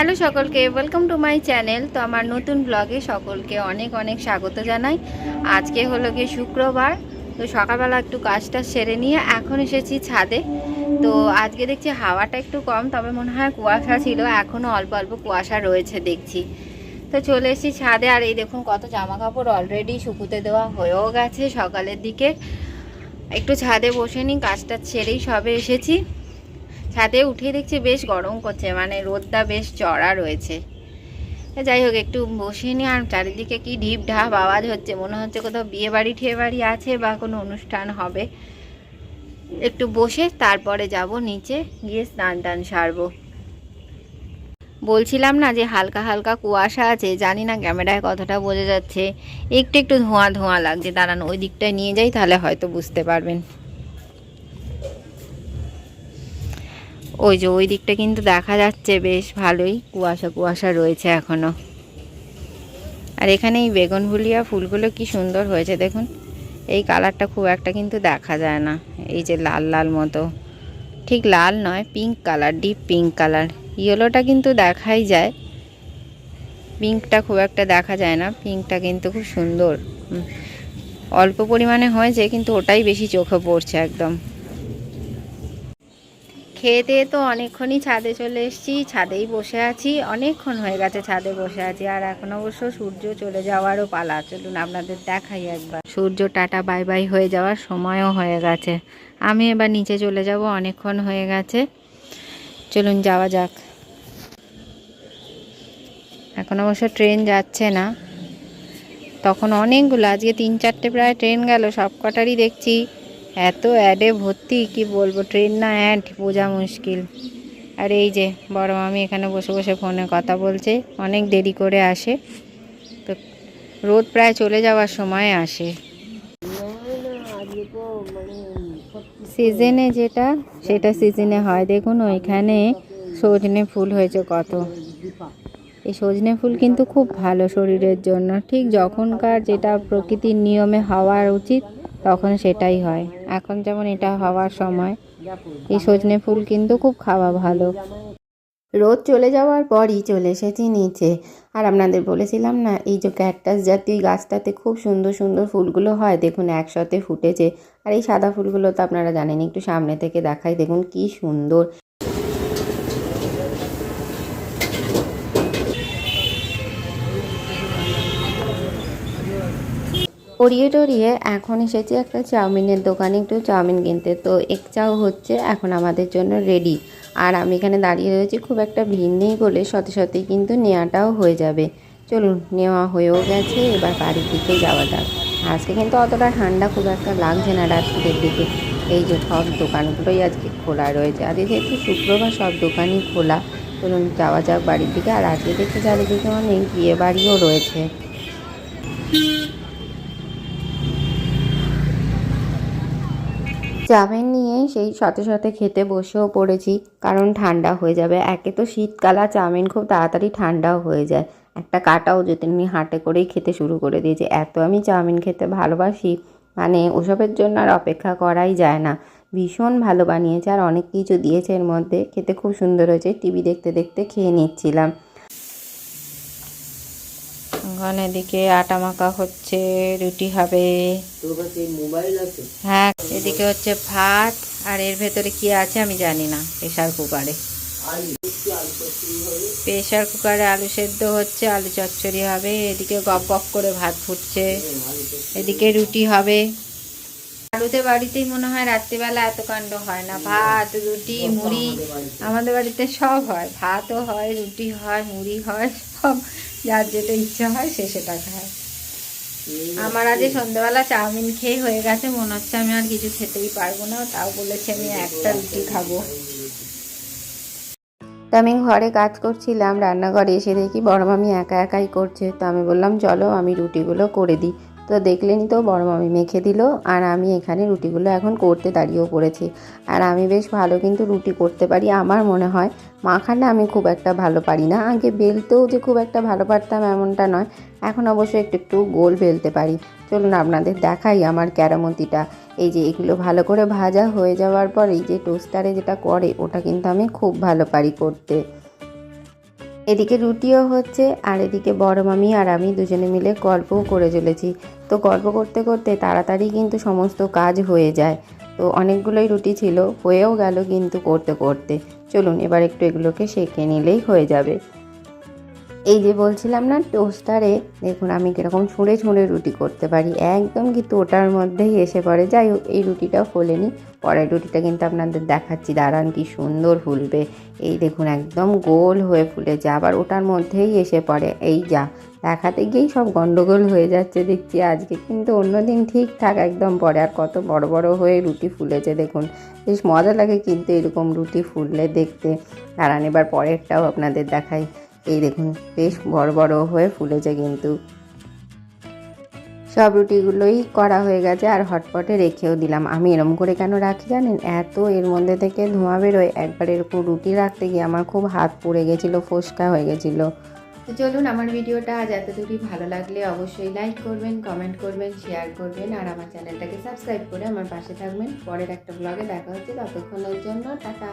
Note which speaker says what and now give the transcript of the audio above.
Speaker 1: Hello সকলকে welcome to my channel তো আমার নতুন ব্লগে সকলকে অনেক অনেক স্বাগত জানাই। আজকে হলো গিয়ে শুক্রবার, তো সকালবেলা একটু কাজটা সেরে নিয়ে এখন এসেছি ছাদে। তো আজকে দেখছি হাওয়াটা একটু কম, তবে মনে হয় কুয়াশা ছিল এখনও অল্প অল্প কুয়াশা রয়েছে দেখছি। তো চলে এসেছি ছাদে, আর এই দেখুন কত জামা কাপড় অলরেডি শুকুতে দেওয়া হয়েও গেছে সকালের দিকে। একটু ছাদে বসে নিই, কাজটা ছেড়েই সবে এসেছি। ছাদে উঠে দেখছি বেশ গরম করছে মানে রোদটা বেশ চড়া রয়েছে। যাই হোক, একটু বসে নি আর চারিদিকে কি ঢিপ ঢাপ আওয়াজ হচ্ছে, মনে হচ্ছে কোথাও বিয়ে বাড়ি ঠিয়ে বাড়ি আছে বা কোনো অনুষ্ঠান হবে। একটু বসে তারপরে যাব নিচে, গিয়ে স্নান টান সারবো। বলছিলাম না যে হালকা হালকা কুয়াশা আছে, জানি না ক্যামেরায় কতটা বোঝা যাচ্ছে। একটু একটু ধোঁয়া ধোঁয়া লাগছে, দাঁড়ান, ওই দিকটায় নিয়ে যাই, তাহলে হয়তো বুঝতে পারবেন। ওই যে ওই দিকটা কিন্তু দেখা যাচ্ছে বেশ ভালোই। কুয়াশা কুয়াশা রয়েছে এখনও। আর এখানে এই বেগুনভুলিয়া ফুলগুলো কি সুন্দর হয়েছে দেখুন। এই কালারটা খুব একটা কিন্তু দেখা যায় না। এই যে লাল লাল মতো। ঠিক লাল নয়, pink colour, deep pink colour. ইয়েলোটা কিন্তু দেখাই যায়। পিঙ্কটা খুব একটা দেখা যায় না। পিঙ্কটা কিন্তু খুব সুন্দর। অল্প পরিমাণে হয়েছে, কিন্তু ওটাই বেশি চোখে পড়ছে একদম। খেয়ে দিয়ে তো অনেকক্ষণই ছাদে চলে এসেছি, ছাদেই বসে আছি। অনেকক্ষণ হয়ে গেছে ছাদে বসে আছি, আর এখন অবশ্য সূর্য চলে যাওয়ারও পালা। চলুন আপনাদের দেখাই একবার। সূর্য টাটা, বাই বাই হয়ে যাওয়ার সময়ও হয়ে গেছে। আমি এবার নিচে চলে যাব, অনেকক্ষণ হয়ে গেছে। চলুন যাওয়া যাক। এখন অবশ্য ট্রেন যাচ্ছে না। তখন অনেকগুলো, আজকে তিন চারটে প্রায় ট্রেন গেল সব কটারই দেখছি এত অ্যাডে ভর্তি, কি বলব? ট্রেন না অ্যাড বোঝা মুশকিল। আর এই যে, বড় মামি এখানে বসে বসে ফোনে কথা বলছে, অনেক দেরি করে আসে। তো রোদ প্রায় চলে যাওয়ার সময় আসে। সিজনে যেটা, সেটা সিজনে হয়। দেখুন, ওইখানে সজনে ফুল হয়েছে কত। এই সজনে ফুল কিন্তু খুব ভালো শরীরের জন্য। ঠিক যখনকার যেটা প্রকৃতির নিয়মে হওয়ার উচিত তখন সেটাই হয়। এখন যেমন এটা হওয়ার সময়, এই সজনে ফুল কিন্তু খুব খাওয়া ভালো। রোদ চলে যাওয়ার পরই চলে এসেছি নিচে। আর আপনাদের বলেছিলাম না, এই যে ক্যাকটাস জাতীয় গাছটাতে খুব সুন্দর সুন্দর ফুলগুলো হয়, দেখুন একসাথে ফুটেছে। আর এই সাদা ফুলগুলো তো আপনারা জানেন, একটু সামনে থেকে দেখাই, দেখুন কি সুন্দর। পরিয়ে টরিয়ে এখন এসেছি একটা চাউমিনের দোকানে একটু চাউমিন কিনতে। তো এক চাও হচ্ছে এখন আমাদের জন্য রেডি আর আমি এখানে দাঁড়িয়ে রয়েছি খুব একটা ভিড় নেই বলে সাথে সাথেই কিন্তু নেওয়াটাও হয়ে যাবে। চলুন, নেওয়া হয়েও গেছে, এবার বাড়ির দিকে যাওয়া যাক। আজকে কিন্তু অতটা ঠান্ডা খুব একটা লাগছে না রাত্রির দিকে। এই যে সব দোকানগুলোই আজকে খোলা রয়েছে। আজকে যেহেতু শুক্রবার সব দোকানই খোলা। চলুন, যাওয়া যাক বাড়ির দিকে। আর আজকে দেখছি চারিদিকে অনেক বিয়ে বাড়িও রয়েছে। চাউমিন নিয়ে সেই সাথে সাথে খেতে বসেও পড়েছি, কারণ ঠান্ডা হয়ে যাবে। একে তো শীতকালা চাউমিন খুব তাড়াতাড়ি ঠান্ডাও হয়ে যায়। একটা কাটাও যদি আমি হাঁটে করেই খেতে শুরু করে দিয়েছি এত আমি চাউমিন খেতে ভালোবাসি মানে ওসবের জন্য আর অপেক্ষা করাই যায় না। ভীষণ ভালো বানিয়েছে আর অনেক কিছু দিয়েছে এর মধ্যে। খেতে খুব সুন্দর হয়েছে। টিভি দেখতে দেখতে খেয়ে নিচ্ছিলাম। ওখানে এদিকে আটা মাখা হচ্ছে রুটি হবে। হ্যাঁ এদিকে হচ্ছে ভাত আর এর ভেতরে কি আছে আমি জানি না প্রেশার কুকারে। প্রেশার কুকারে আলু সেদ্ধ হচ্ছে আলু চচ্চড়ি হবে এদিকে গপ গপ করে ভাত ফুটছে। এদিকে রুটি হবে। আলুতে বাড়িতেই মনে হয় রাত্রিবেলা এত কাণ্ড হয় না। ভাত, রুটি, মুড়ি আমাদের বাড়িতে সব হয়। ভাতও হয়, রুটি হয়, মুড়ি হয়, সব যার যেটা ইচ্ছা হয় সে সেটা খায়। আমার আজ সন্ধ্যেবেলা চাউমিন খেয়ে হয়ে গেছে। মনে হচ্ছে আমি আর কিছু খেতেই পারব না। তাও বলেছে আমি একটা রুটি খাব। তো আমি ঘরে কাজ করছিলাম, রান্নাঘরে এসে দেখি বড় মামি একা একাই করছে। তো আমি বললাম, চলো আমি রুটিগুলো করে দিই। তো দেখলেনি তো বড় মামি মেখে দিল। আর আমি এখানে রুটিগুলো এখন করতে দাঁড়িয়েও পড়েছি। আর আমি বেশ ভালো কিন্তু রুটি করতে পারি আমার মনে হয়। মাখাটা আমি খুব একটা ভালো পারি না। আগে বেলতেও যে খুব একটা ভালো পারতাম এমনটা নয়। এখন অবশ্য একটু একটু গোল বেলতে পারি। চলুন আপনাদের দেখাই আমার ক্যারামতিটা। এই যে এগুলো ভালো করে ভাজা হয়ে যাওয়ার পর এই যে টোস্টারে যেটা করে, ওটা কিন্তু আমি খুব ভালো পারি করতে। এদিকে রুটিও হচ্ছে, আর এদিকে বড় মামি আর আমি দুজনে মিলে গল্পও করে চলেছি। তো গল্প করতে করতে তাড়াতাড়ি কিন্তু সমস্ত কাজ হয়ে যায়। তো অনেকগুলোই রুটি ছিল, হয়েও গেল কিন্তু করতে করতে। চলুন এবার একটু এগুলোকে সেঁকে নিলেই হয়ে যাবে। এই যে বলছিলাম না টোস্টারে দেখুন আমি কীরকম ছুঁড়ে ছুঁড়ে রুটি করতে পারি। একদম কিন্তু ওটার মধ্যেই এসে পড়ে। যাই হোক, এই রুটিটাও ফোলেনি পরের রুটিটা কিন্তু আপনাদের দেখাচ্ছি। দাঁড়ান, কি সুন্দর ফুলবে। এই দেখুন, একদম গোল হয়ে ফুলেছে। আবার ওটার মধ্যেই এসে পড়ে। এই যা, দেখাতে গিয়েই সব গন্ডগোল হয়ে যাচ্ছে দেখছি। আজকে কিন্তু অন্যদিন ঠিকঠাক একদম পরে। আর কত বড় বড় হয়ে রুটি ফুলেছে দেখুন। বেশ মজা লাগে কিন্তু এরকম রুটি ফুললে দেখতে। দাঁড়ান, এবার পরেরটাও আপনাদের দেখাই। এই দেখুন, বেশ বড় বড় হয়ে ফুলেছে কিন্তু। সব রুটিগুলোই করা হয়ে গেছে আর হটপটে রেখেও দিলাম। আমি এরম করে কেন রাখি জানেন? এত এর মধ্যে থেকে ধোঁয়া বেরোয়। একবার এরকম রুটি রাখতে গিয়ে আমার খুব হাত পুড়ে গেছিল, ফোসকা হয়ে গেছিল। তো চলুন, আমার ভিডিওটা আজ এতটুকুই। ভালো লাগলে অবশ্যই লাইক করবেন কমেন্ট করবেন শেয়ার করবেন আর আমার চ্যানেলটাকে সাবস্ক্রাইব করে আমার পাশে থাকবেন। পরের একটা ব্লগে দেখা হচ্ছে। ততক্ষণের জন্য টাটা।